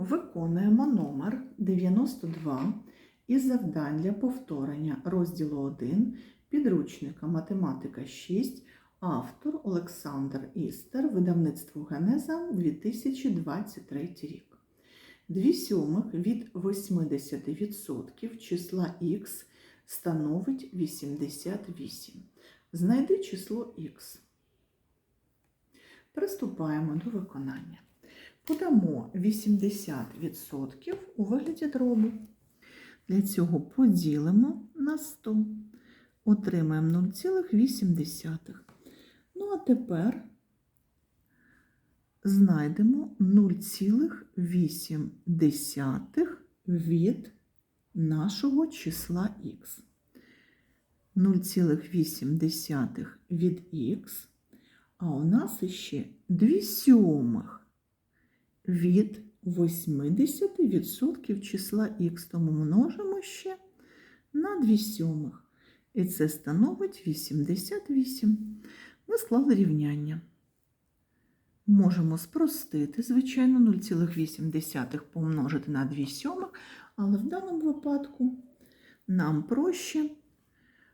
Виконуємо номер 92 із завдань для повторення розділу 1 підручника Математика 6, автор Олександр Істер, видавництво Генеза 2023 рік. Дві сьомих від 80% числа х становить 88. Знайди число х. Приступаємо до виконання. Подамо 80% у вигляді дробу. Для цього поділимо на 100. Отримаємо 0,8. Ну, а тепер знайдемо 0,8 від нашого числа х. 0,8 від х, а у нас ще 2 сьомих від 80% числа х, тому множимо ще на 2 сьомих. І це становить 88. Ми склали рівняння. Можемо спростити, звичайно, 0,8 помножити на 2 сьомих, але в даному випадку нам проще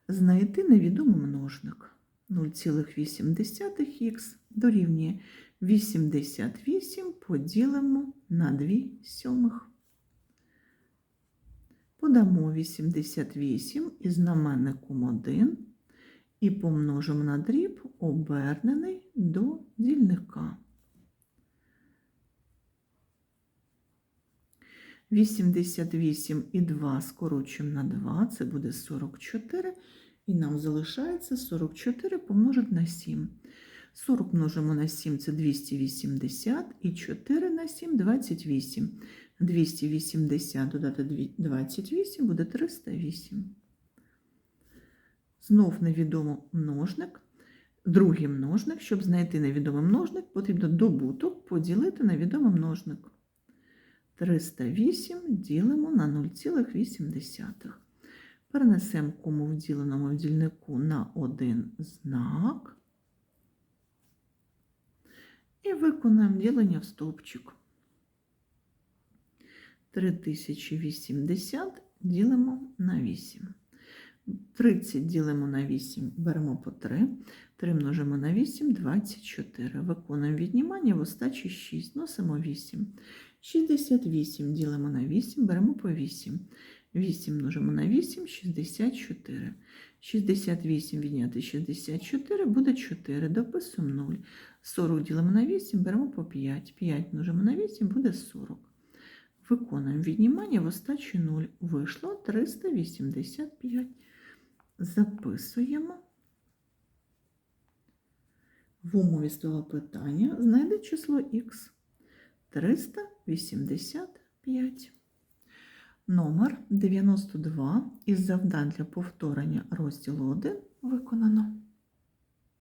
знайти невідомий множник. 0,8х дорівнює 88 поділимо на 2 сьомих. Подамо 88 із знаменником 1 і помножимо на дріб, обернений до дільника. 88 і 2 скорочуємо на 2, це буде 44, і нам залишається 44 помножити на 7. 40 множимо на 7 це 280, і 4 на 7 – 28. 280 додати 28 буде 308. Знов невідомо множник. Другий множник. Щоб знайти невідомий множник, потрібно добуток поділити на відомий множник. 308 ділимо на 0,8. Перенесемо кому в діленому дільнику на один знак. І виконаємо ділення в стовпчик. 3080 ділимо на 8. 30 ділимо на 8, беремо по 3. 3 множимо на 8, 24. Виконуємо віднімання в остачі 6, носимо 8. 68 ділимо на 8, беремо по 8. 8 множимо на 8, 64. 68 відняти 64 буде 4, дописуємо 0. 40 ділимо на 8, беремо по 5. 5 множимо на 8, буде 40. Виконуємо віднімання в остачі 0. Вийшло 385. Записуємо. В умові стояло питання знайди число х. 385. Номер 92 із завдань для повторення розділу 1 виконано.